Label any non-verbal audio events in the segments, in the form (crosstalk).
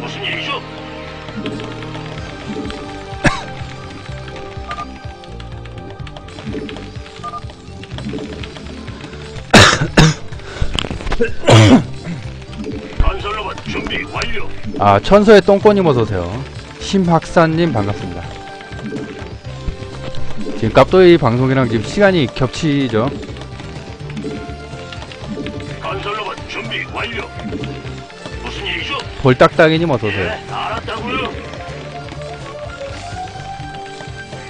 무슨 일이죠? 건설로봇 준비 완료. 아 천서의 똥꼬님 어서오세요 심학사님 반갑습니다 지금 깝도이 방송이랑 지금 시간이 겹치죠 건설로봇 준비 완료. 볼딱딱이님 어서오세요 예, 알았다고요.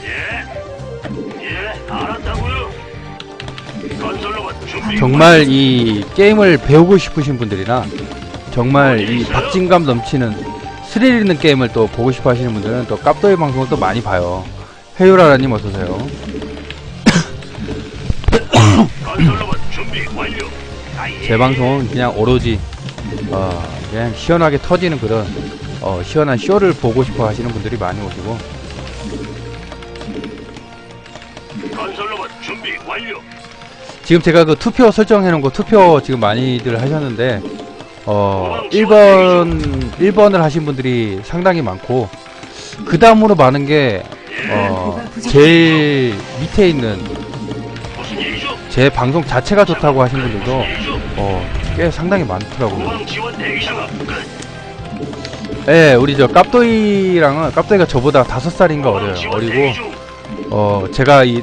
예, 예, 알았다고요. 건설로봇 준비 정말 이 게임을 배우고 싶으신 분들이나 정말 이 박진감 넘치는 스릴 있는 게임을 또 보고 싶어 하시는 분들은 또 깝도이 방송을 또 많이 봐요 해유라라님 어서오세요 건설로봇 준비 완료. 아, 예. 제 방송은 그냥 오로지 어 그냥 시원하게 터지는 그런 어 시원한 쇼를 보고 싶어 하시는 분들이 많이 오시고 건설로봇 준비 완료. 지금 제가 그 투표 설정해 놓은 거 투표 지금 많이들 하셨는데 어 1번 1번을 하신 분들이 상당히 많고 그 다음으로 많은 게 어, 제일 밑에 있는 무슨 일이죠? 제 방송 자체가 좋다고 하신 분들도? 어, 꽤 상당히 많더라고요. 예, 우리 저 깝도이랑은 깝도이가 저보다 다섯 살인가 어려요. 어리고. 어 제가 이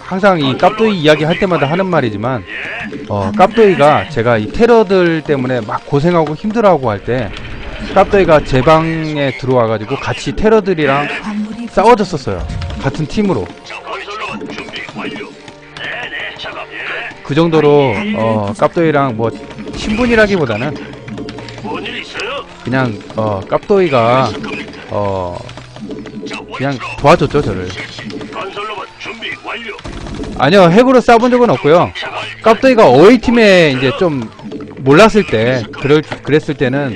항상 이 깝도이 이야기 할 때마다 하는 말이지만 예, 어 깝도이가 제가 이 테러들 때문에 막 고생하고 힘들어하고 할 때 깝도이가 제 방에 들어와가지고 같이 테러들이랑 광물이 싸워줬었어요. 같은 팀으로. 네네, 작업. 예. 그 정도로 어 깝도이랑 뭐 있어요? 그냥 어 깝도이가 어 그냥 도와줬죠 저를. 아니요 핵으로 싸본 적은 없고요. 깝도이가 어웨이 팀에 이제 좀 몰랐을 때 그럴 그랬을 때는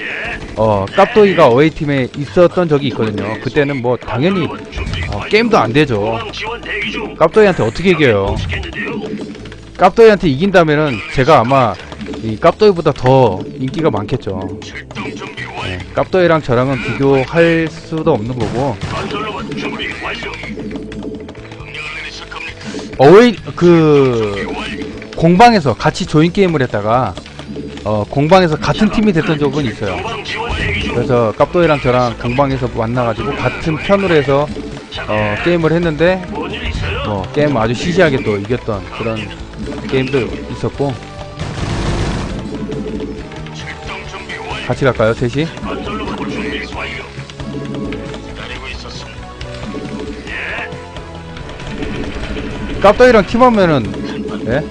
어 깝도이가 어웨이 팀에 있었던 적이 있거든요. 그때는 뭐 당연히 어. 게임도 안 되죠. 깝도이한테 어떻게 이겨요? 깝도이한테 이긴다면은 제가 아마 이 깝도이보다 더 인기가 많겠죠. 네, 깝도이랑 저랑은 비교할 수도 없는 거고? 어웨이 그 공방에서 같이 조인 게임을 했다가 어 공방에서 같은 팀이 됐던 적은 있어요. 그래서 깝도이랑 저랑 공방에서 만나가지고 같은 편으로 해서 어, 게임을 했는데 있어요? 뭐 게임 아주 시시하게 또 이겼던 그런 게임도 있었고 같이 갈까요 셋이? 예, 깝도이랑 팀하면은 예?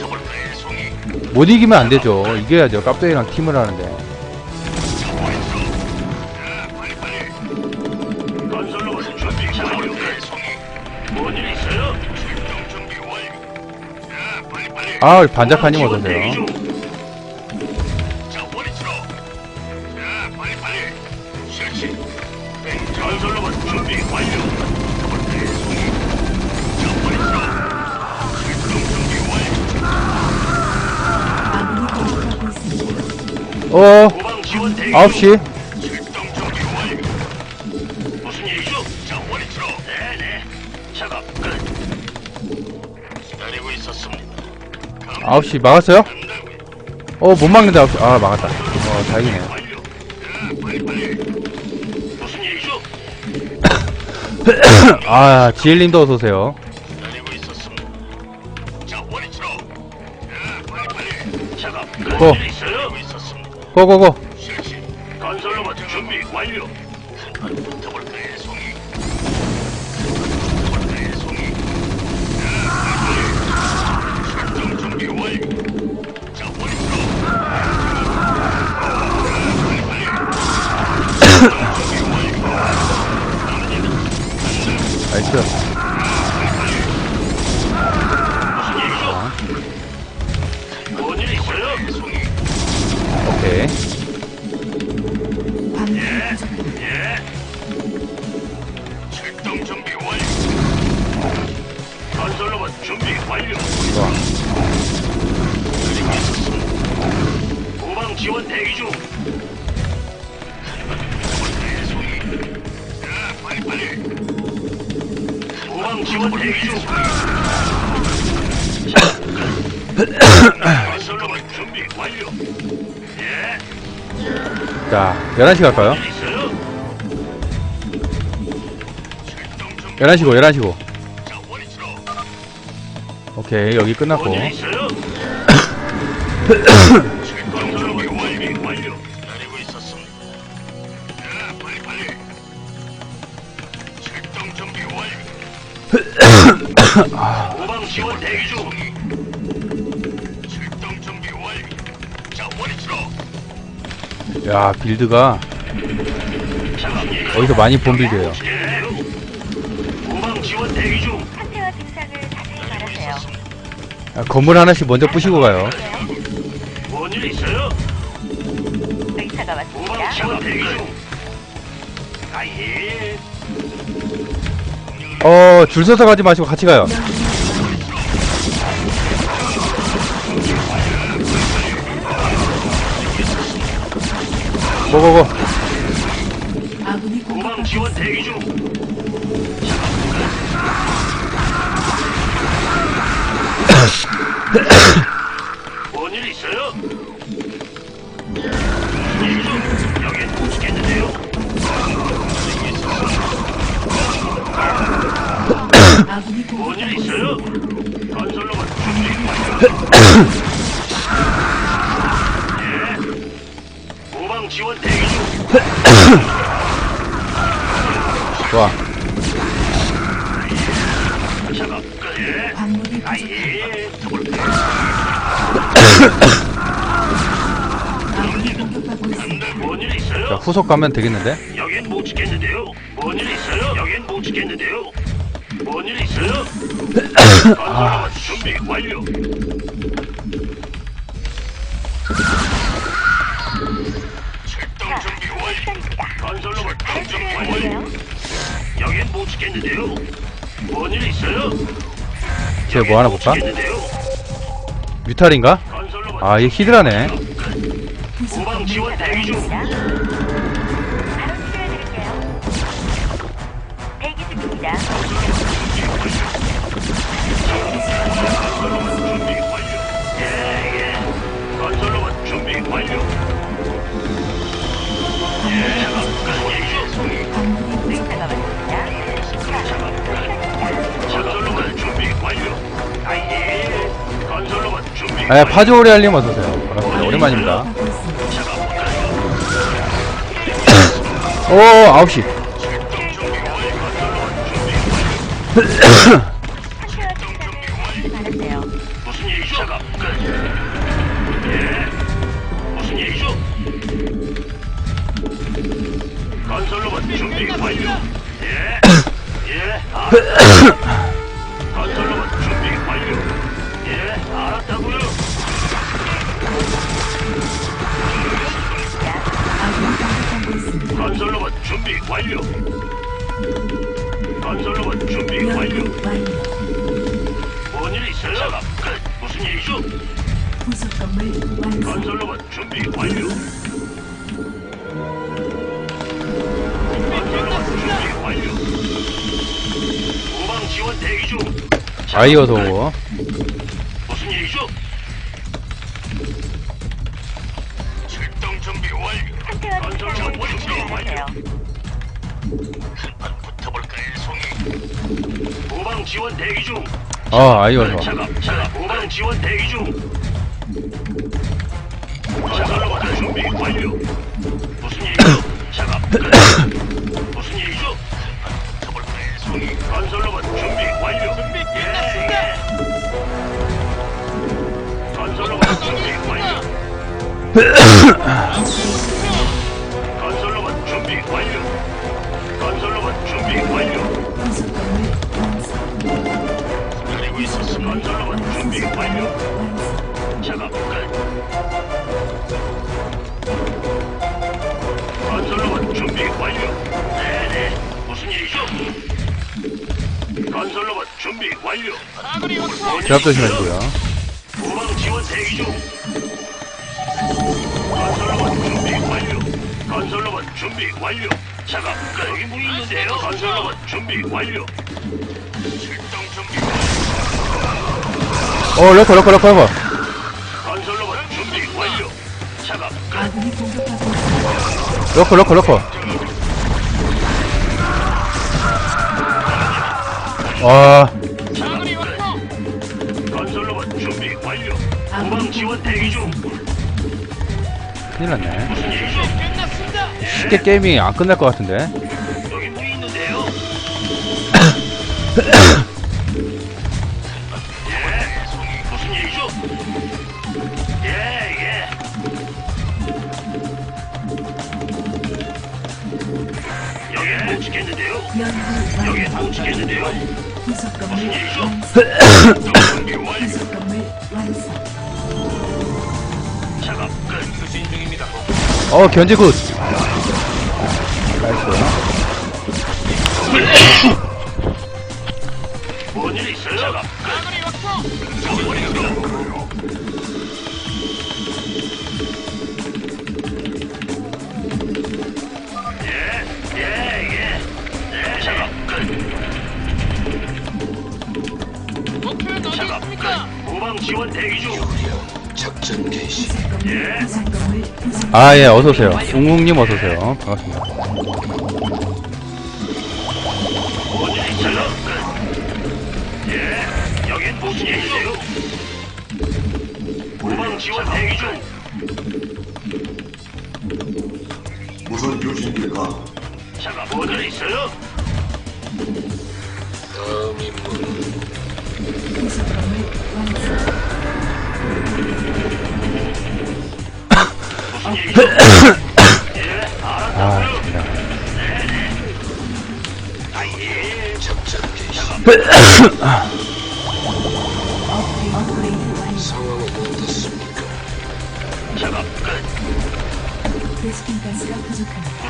못 이기면 안 되죠. 이겨야죠. 깝도이랑 팀을 하는데. 아, 우리 반작가님 어서오세요. 어, 후방 지원 대기. 9시. 출동 준비 완료. 무슨 일이죠? 자, 원위치로. 네네. 작업 끝. 기다리고 있었습니다. 9시 막았어요? 어, 못 막는다. 9시. 아, 막았다. 어, 일이죠? (coughs) 아, 지엘님도 어서오세요. 고. 기다리 고 있었습니다. 고고 좋아. 방 지원 대기 중. 방 지원 대기 중. 예. 자, 11시 갈까요? 11시고, 11시고. 오케이 여기 끝났고. 후방 지원 대기 중. 출동 준비 완료. 자, 원위치로. 야 빌드가 어디서 많이 본 빌드예요 야, 건물 하나씩 먼저 부시고 가요 뭔일 있어요? 의사가 왔습니다. 지원 대기 중. 아예. 어 줄 서서 가지 마시고 같이 가요 고고고 아군이 공격받고 지원 있습니다. 대기 중. 뭔일 있어요? 뭔일 있어요? 건설로만 준비 완료. 예. 후방 지원 대기 중. 후속 가면 되겠는데 여긴 못 지켰는데요. 뭔일 있어요? 여긴 못 지켰는데요. 뭔일 있어요? 건설로만 (coughs) 준비 완료. 출동 자, 준비 완료. 바로 준비 완료. 여긴 못 지켰는데요. 뭔일 있어요? 쟤 뭐 하나 볼까? 뮤탈인가? 아 얘 히드라네 부속 후방 건물 지원 대기 중. 아 파조오리 알림 어서오세요 반갑습니다 오랜만입니다. 오 9시 상태와 증상을 자세히 말하세요. 무슨 일이죠? 작업 끝. 예. 무슨 일이죠? 건설로만 준비 완료. 예. 예. 건설로만 준비 완료. 건설로만 준비 완료. 연구 완료. 뭔일 있어요? 작업 끝. 무슨 일이죠? 부속 건물 완성. 건설로만 준비 완료. 건설로만 준비 완료. 후방 지원 대기 중. 아이어서 오 준비 자세히 완료. 한판 붙어볼까요, 송이? 후방 지원 대기 중. 어 아이어서 작업, 작업. 후방 지원 대기 중. 건설로만 준비 완료. 무슨 일이죠? 끝. 무슨 일이죠? 붙어볼까요, 송이? 건설로만 준비 완료. 준비 끝났습니다. 건설로만 준비 완료. (coughs) (coughs) 완료. 제압 조심하시고요 후방 지원 대기 중. 건설로만 준비 완료. 건설로만 준비 완료. 작업 끝. 여기 뭐 있는데요? 건설로봇 준비 완료. 출동 준비 완료. 어 건설로봇 준비 완료. 작업 끝. 아군이 공격하고 있습니다. 러커 러커 러커 와 아군이 후방 지원 대기 중. 큰일 났네 무슨 일이죠? 끝났습니다. 쉽게 게임이 안 끝날 것 같은데 여기 뭐 있는데요? 예, 무슨 일이죠? 예, 예. 여기 못 지켰는데요? 연구 여기 완료. 못 지켰는데요? 부속 건물 무슨 일이죠? 완성. (coughs) 준비 완료. 부속 건물 완성. 작업 끝. 수신 중입니다. 어 견제 굿 나이스 뭔일 있어요? 작업 끝. 저버립니다. 예, 예, 예. 네, 작업 끝. 작업 끝. 후방 지원 대기 중. 예. 건물 부속 아예 어서오세요 웅웅님 어서오세요 반갑습니다 있어요? 예, 여긴 무슨 일이세요? 후방 지원 대기 중. 무슨 교신입니까? 작업 뭔일 있어요? 완성. 무슨 아.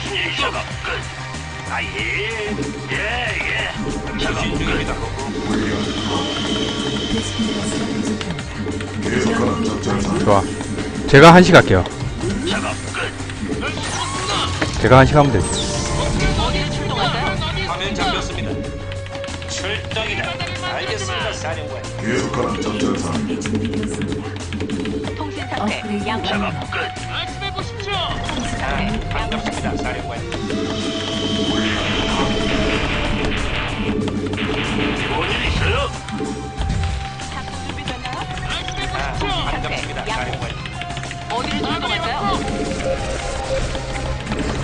진짜 좋아 제가 한시 갈게요. 제가 한시 가면 되지 어디를 출동할까요? 화면 잡혔습니다. 출동이다. 알겠습니다, 사령관. 계속하는 작전상. 통신 상태 업그레이드 양 작업. 끝. 부속 아, 건물 반갑습니다, 사령관.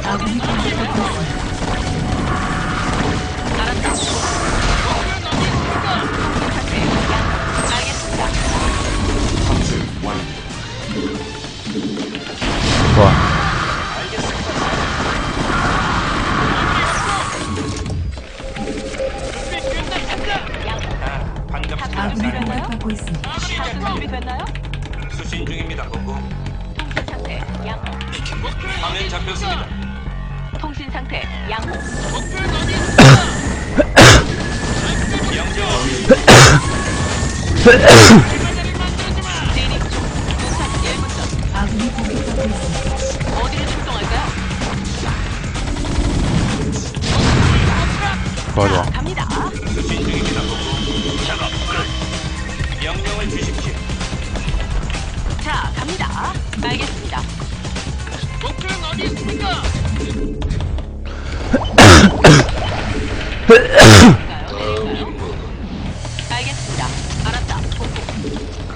아군이 (coughs) Yeah.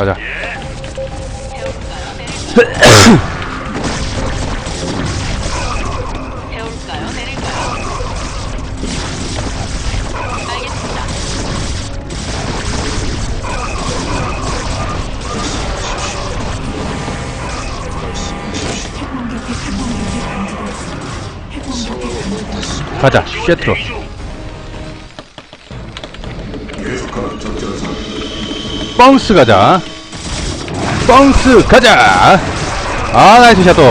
니다. 가자 쉐트로 뻥스 가자. 뻥스 가자. 아 나이스 샷도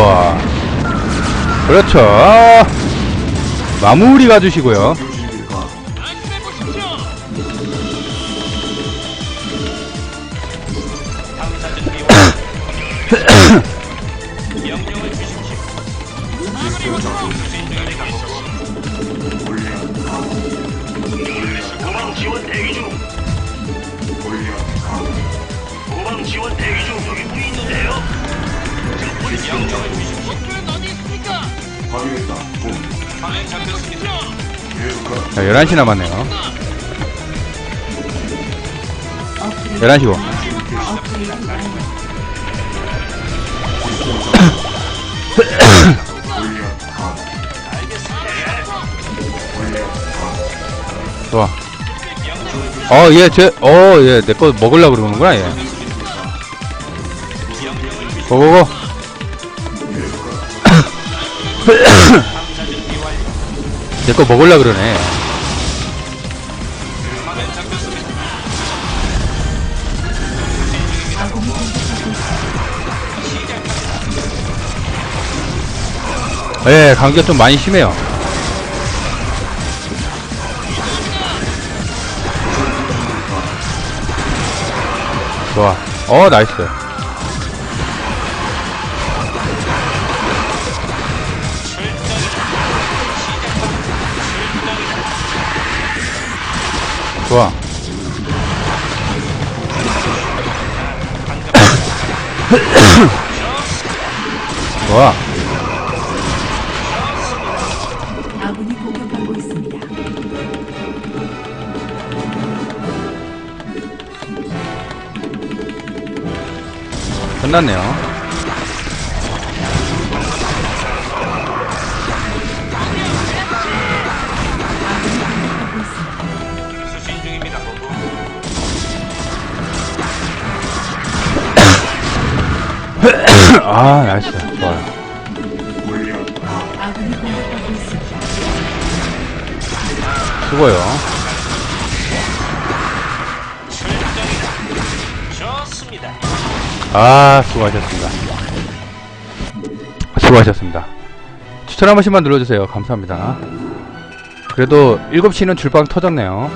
그렇죠. 마무리 가주시고요 지금 불이 명령을 주십시오. 확인했다. 본 화면 잡혔습니다. 계속하라. 자 11시 남았네요 11시 고 업그레이드 완료. 골리앗 가도 골리앗 가도 좋아 어 얘 제 어 얘 내 거 먹으려고 그러는구나 얘 고고고 (coughs) 내 거 먹으려고 그러네. 예 감기가 좀 많이 심해요. 좋아. 어 나이스 좋아. 좋아. 아군이 공격받고 있습니다. 끝났네요 (coughs) 아 나이스 좋아요. 수고요. 좋습니다. 아 수고하셨습니다. 수고하셨습니다. 추천 한 번씩만 눌러주세요. 감사합니다. 그래도 7시는 줄빵 터졌네요